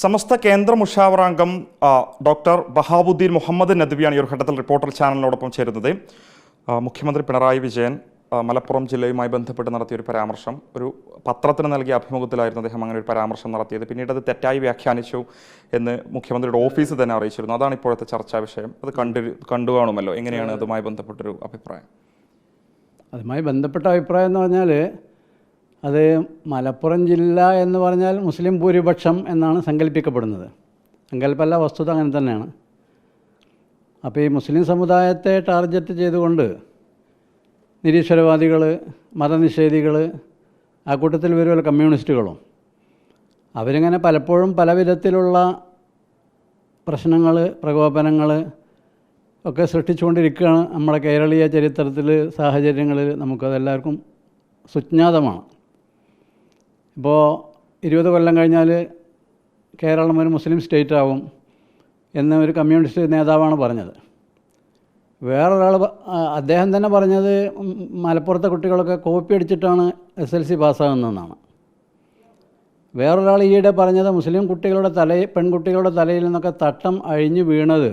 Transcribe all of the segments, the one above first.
സമസ്ത കേന്ദ്ര മുഷാവറാംഗം ഡോക്ടർ ബഹാബുദ്ദീൻ മുഹമ്മദ് നദ്വിയാണ് ഈ ഒരു ഘട്ടത്തിൽ റിപ്പോർട്ടർ ചാനലിനോടൊപ്പം ചേരുന്നത്. മുഖ്യമന്ത്രി പിണറായി വിജയൻ മലപ്പുറം ജില്ലയുമായി ബന്ധപ്പെട്ട് നടത്തിയ ഒരു പരാമർശം ഒരു പത്രത്തിന് നൽകിയ അഭിമുഖത്തിലായിരുന്നു അദ്ദേഹം അങ്ങനെ ഒരു പരാമർശം നടത്തിയത്. പിന്നീട് അത് തെറ്റായി വ്യാഖ്യാനിച്ചു എന്ന് മുഖ്യമന്ത്രിയുടെ ഓഫീസ് തന്നെ അറിയിച്ചിരുന്നു. അതാണ് ഇപ്പോഴത്തെ ചർച്ചാ വിഷയം. അത് കണ്ടു കണ്ടു കാണുമല്ലോ. എങ്ങനെയാണ് അതുമായി ബന്ധപ്പെട്ടൊരു അഭിപ്രായം? അതുമായി ബന്ധപ്പെട്ട അഭിപ്രായം എന്ന് പറഞ്ഞാൽ അത് മലപ്പുറം ജില്ല എന്ന് പറഞ്ഞാൽ മുസ്ലിം ഭൂരിപക്ഷം എന്നാണ് സങ്കല്പിക്കപ്പെടുന്നത്. സങ്കല്പമല്ല വസ്തുത അങ്ങനെ തന്നെയാണ്. അപ്പോൾ ഈ മുസ്ലിം സമുദായത്തെ ടാർഗറ്റ് ചെയ്തുകൊണ്ട് നിരീശ്വരവാദികൾ മതനിഷേധികൾ ആ കൂട്ടത്തിൽ വരുമല്ലോ കമ്മ്യൂണിസ്റ്റുകളും. അവരിങ്ങനെ പലപ്പോഴും പല വിധത്തിലുള്ള പ്രശ്നങ്ങൾ പ്രകോപനങ്ങൾ ഒക്കെ സൃഷ്ടിച്ചുകൊണ്ടിരിക്കുകയാണ് നമ്മുടെ കേരളീയ ചരിത്രത്തിൽ സാഹചര്യങ്ങളിൽ നമുക്കതെല്ലാവർക്കും സുജ്ഞാതമാണ്. ഇപ്പോൾ ഇരുപത് കൊല്ലം കഴിഞ്ഞാൽ കേരളം ഒരു മുസ്ലിം സ്റ്റേറ്റ് ആവും എന്ന് ഒരു കമ്മ്യൂണിസ്റ്റ് നേതാവാണ് പറഞ്ഞത്. വേറൊരാൾ അദ്ദേഹം തന്നെ പറഞ്ഞത് മലപ്പുറത്തെ കുട്ടികളൊക്കെ കോപ്പി അടിച്ചിട്ടാണ് എസ് എൽ സി പാസ്സാകുന്നതെന്നാണ് വേറൊരാൾ ഈയിടെ പറഞ്ഞത് മുസ്ലിം കുട്ടികളുടെ തലയിൽ പെൺകുട്ടികളുടെ തലയിൽ നിന്നൊക്കെ തട്ടം അഴിഞ്ഞു വീണത്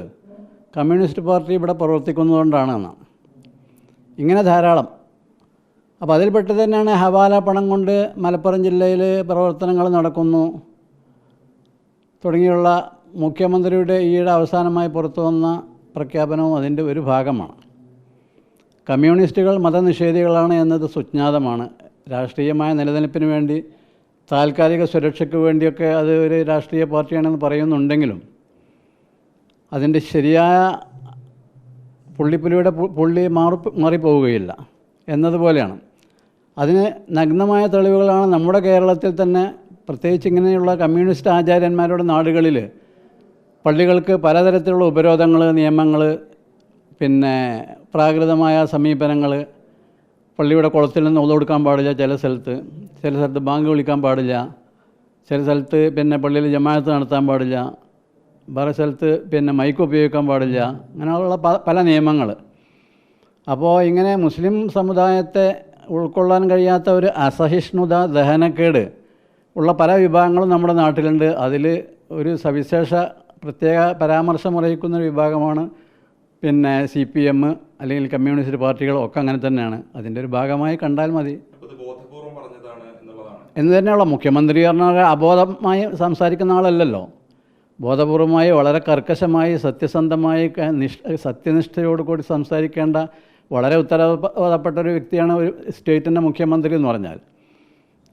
കമ്മ്യൂണിസ്റ്റ് പാർട്ടി ഇവിടെ പ്രവർത്തിക്കുന്നതുകൊണ്ടാണ് എന്നാണ്. ഇങ്ങനെ ധാരാളം അപ്പോൾ അതിൽപ്പെട്ട് തന്നെയാണ് ഹവാല പണം കൊണ്ട് മലപ്പുറം ജില്ലയിൽ പ്രവർത്തനങ്ങൾ നടക്കുന്നു. തുടങ്ങിയുള്ള മുഖ്യമന്ത്രിയുടെ ഈയിടെ അവസാനമായി പുറത്തു വന്ന പ്രഖ്യാപനവും അതിന്റെ ഒരു ഭാഗമാണ്. കമ്മ്യൂണിസ്റ്റുകൾ മതനിഷേധികളാണ് എന്നത് സുജ്ഞാതമാണ്. രാഷ്ട്രീയമായ നിലനിൽപ്പിന് വേണ്ടി താൽക്കാലിക സുരക്ഷയ്ക്ക് വേണ്ടിയൊക്കെ അത് ഒരു രാഷ്ട്രീയ പാർട്ടിയാണെന്ന് പറയുന്നുണ്ടെങ്കിലും അതിന്റെ ശരിയായ പുള്ളിപ്പുലിയുടെ പുള്ളി മാറി മാറിപ്പോവുകയില്ല. എന്നതുപോലെയാണ്. അതിന് നഗ്നമായ തെളിവുകളാണ് നമ്മുടെ കേരളത്തിൽ തന്നെ പ്രത്യേകിച്ച് ഇങ്ങനെയുള്ള കമ്മ്യൂണിസ്റ്റ് ആചാര്യന്മാരുടെ നാടുകളിൽ പള്ളികൾക്ക് പലതരത്തിലുള്ള ഉപരോധങ്ങൾ നിയമങ്ങൾ പിന്നെ പ്രാകൃതമായ സമീപനങ്ങൾ പള്ളിയുടെ കുളത്തിൽ നിന്ന് ഉള്ള കൊടുക്കാൻ പാടില്ല ചില സ്ഥലത്ത് ചില സ്ഥലത്ത് ബാങ്ക് വിളിക്കാൻ പാടില്ല ചില സ്ഥലത്ത് പിന്നെ പള്ളിയിൽ ജമാഅത്ത് നടത്താൻ പാടില്ല വേറെ സ്ഥലത്ത് പിന്നെ മൈക്ക് ഉപയോഗിക്കാൻ പാടില്ല അങ്ങനെയുള്ള പല നിയമങ്ങൾ. അപ്പോൾ ഇങ്ങനെ മുസ്ലിം സമുദായത്തെ ഉൾക്കൊള്ളാൻ കഴിയാത്ത ഒരു അസഹിഷ്ണുത ദഹനക്കേട് ഉള്ള പല വിഭാഗങ്ങളും നമ്മുടെ നാട്ടിലുണ്ട്. അതിൽ ഒരു സവിശേഷ പ്രത്യേക പരാമർശം അറിയിക്കുന്ന ഒരു വിഭാഗമാണ്. പിന്നെ സി പി എം അല്ലെങ്കിൽ കമ്മ്യൂണിസ്റ്റ് പാർട്ടികൾ ഒക്കെ അങ്ങനെ തന്നെയാണ്. അതിന്റെ ഒരു ഭാഗമായി കണ്ടാൽ മതി. എന്ന് തന്നെയുള്ള മുഖ്യമന്ത്രി പറഞ്ഞാൽ അബോധമായി സംസാരിക്കുന്ന ആളല്ലല്ലോ. ബോധപൂർവമായി വളരെ കർക്കശമായി സത്യസന്ധമായി നിഷ് സത്യനിഷ്ഠയോടുകൂടി സംസാരിക്കേണ്ട വളരെ ഉത്തരവാദപ്പെട്ട ഒരു വ്യക്തിയാണ് ഒരു സ്റ്റേറ്റിന്റെ മുഖ്യമന്ത്രി എന്ന് പറഞ്ഞാൽ.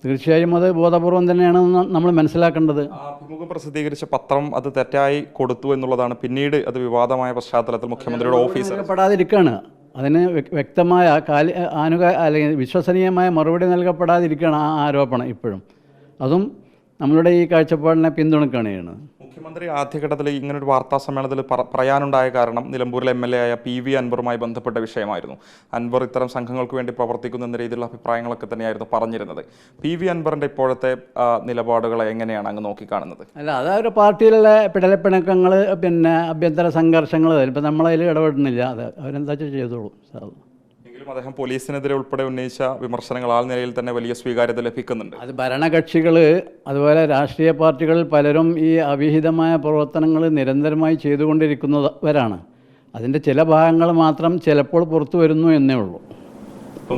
തീർച്ചയായും അത് ബോധപൂർവം തന്നെയാണെന്ന് നമ്മൾ മനസ്സിലാക്കേണ്ടത്. അഭിമുഖം പ്രസിദ്ധീകരിച്ച പത്രം അത് തെറ്റായി കൊടുത്തു എന്നുള്ളതാണ്. പിന്നീട് അത് വിവാദമായ പശ്ചാത്തലത്തിൽ മുഖ്യമന്ത്രിയുടെ ഓഫീസ് പെടാതിരിക്കുകയാണ് അതിന് വ്യ- വ്യക്തമായ കാലി ആനുക അല്ലെങ്കിൽ വിശ്വസനീയമായ മറുപടി നൽകപ്പെടാതിരിക്കുകയാണ് ആ ആരോപണം ഇപ്പോഴും. അതും നമ്മളുടെ ഈ കാഴ്ചപ്പാടിനെ പിന്തുണക്കുകയാണ്. ചെയ്യുന്നത് മുഖ്യമന്ത്രി ആദ്യഘട്ടത്തിൽ ഇങ്ങനൊരു വാർത്താ സമ്മേളനത്തിൽ പറ- പറയാനുണ്ടായ കാരണം നിലമ്പൂരിലെ എം എൽ എ ആയ പി വി അൻവറുമായി ബന്ധപ്പെട്ട വിഷയമായിരുന്നു. അൻവർ ഇത്തരം സംഘങ്ങൾക്ക് വേണ്ടി പ്രവർത്തിക്കുന്നു എന്ന രീതിയിലുള്ള അഭിപ്രായങ്ങളൊക്കെ തന്നെയായിരുന്നു പറഞ്ഞിരുന്നത്. പി വി അൻവറിന്റെ ഇപ്പോഴത്തെ നിലപാടുകൾ നിലപാടുകളെ എങ്ങനെയാണ് അങ്ങ് നോക്കിക്കാണുന്നത്? അല്ല അത് ഒരു പാർട്ടിയിലുള്ള പിടലപ്പിണക്കങ്ങൾ പിന്നെ അഭ്യന്തര സംഘർഷങ്ങൾ ഇപ്പം നമ്മളതിൽ ഇടപെടുന്നില്ല. അത് അവരെന്താ ചെയ്തോളൂ സാർ. എങ്കിലും അദ്ദേഹം പോലീസിനെതിരെ ഉൾപ്പെടെ ഉന്നയിച്ച വിമർശനങ്ങൾ ആ നിലയിൽ തന്നെ വലിയ സ്വീകാര്യത ലഭിക്കുന്നുണ്ട്. അത് ഭരണകക്ഷികൾ അതുപോലെ രാഷ്ട്രീയ പാർട്ടികൾ പലരും ഈ അവിഹിതമായ പ്രവർത്തനങ്ങൾ നിരന്തരമായി ചെയ്തുകൊണ്ടിരിക്കുന്നവരാണ്. അതിന്റെ ചില ഭാഗങ്ങൾ മാത്രം ചിലപ്പോൾ പുറത്തു വരുന്നു എന്നേ ഉള്ളൂ.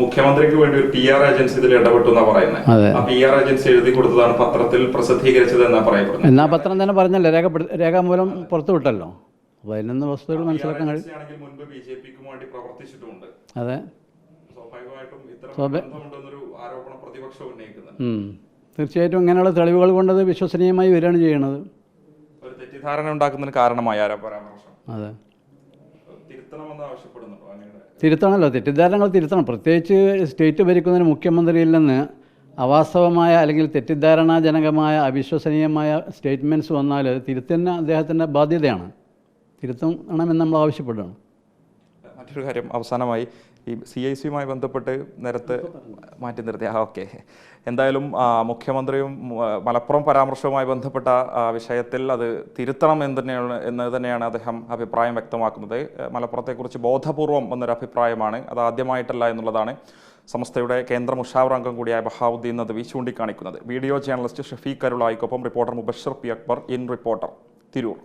മുഖ്യമന്ത്രിക്ക് വേണ്ടി ഒരു പി ആർ ഏജൻസി ഇതിൽ ഇടപെട്ടു എന്നാ പറയുന്നത് പി ആർ ഏജൻസി എഴുതി കൊടുത്തതാണ് പത്രത്തിൽ പ്രസിദ്ധീകരിച്ചത് എന്നാ പറയപ്പെടുന്നത്. എന്നാ പത്രം തന്നെ പറഞ്ഞല്ലോ രേഖപ്പെടു രേഖാമൂലം പുറത്തു വിട്ടല്ലോ. അപ്പോൾ അതിൽ വസ്തുതകൾ മനസ്സിലാക്കാൻ കഴിയും അതെ. തീർച്ചയായിട്ടും ഇങ്ങനെയുള്ള തെളിവുകൾ കൊണ്ടത് വിശ്വസനീയമായി വരികയാണ് ചെയ്യണത് ഒരു തെറ്റിദ്ധാരണ ഉണ്ടാക്കുന്നതിന് കാരണമായി ആരാ പരാമർശം? അതെ. തിരുത്തണമല്ലോ. തെറ്റിദ്ധാരണകൾ തിരുത്തണം. പ്രത്യേകിച്ച് സ്റ്റേറ്റ് ഭരിക്കുന്നതിന് മുഖ്യമന്ത്രിയിൽ നിന്ന് അവാസ്തവമായ അല്ലെങ്കിൽ തെറ്റിദ്ധാരണാജനകമായ അവിശ്വസനീയമായ സ്റ്റേറ്റ്മെന്റ്സ് വന്നാൽ അത് തിരുത്തുന്ന അദ്ദേഹത്തിന്റെ ബാധ്യതയാണ്. തിരുത്തണമെന്ന് നമ്മൾ ആവശ്യപ്പെടുകയാണ്. മറ്റൊരു കാര്യം അവസാനമായി ഈ സി ഐ സിയുമായി ബന്ധപ്പെട്ട് നേരത്തെ മാറ്റി നിർത്തി. ആ ഓക്കെ. എന്തായാലും മുഖ്യമന്ത്രിയും മലപ്പുറം പരാമർശവുമായി ബന്ധപ്പെട്ട വിഷയത്തിൽ അത് തിരുത്തണം എന്ന് തന്നെയാണ് എന്ന് തന്നെയാണ് അദ്ദേഹം അഭിപ്രായം വ്യക്തമാക്കുന്നത്. മലപ്പുറത്തെക്കുറിച്ച് ബോധപൂർവം എന്നൊരു അഭിപ്രായമാണ് അത് ആദ്യമായിട്ടല്ല എന്നുള്ളതാണ് സംസ്ഥയുടെ കേന്ദ്ര മുഷാവർ അംഗം കൂടിയായ ബഹാവുദ്ദീൻ നദ്വി ചൂണ്ടിക്കാണിക്കുന്നത്. Video journalist Shafeeq കരുളായിക്കൊപ്പം reporter Mubashar P Akbar in reporter Tirur.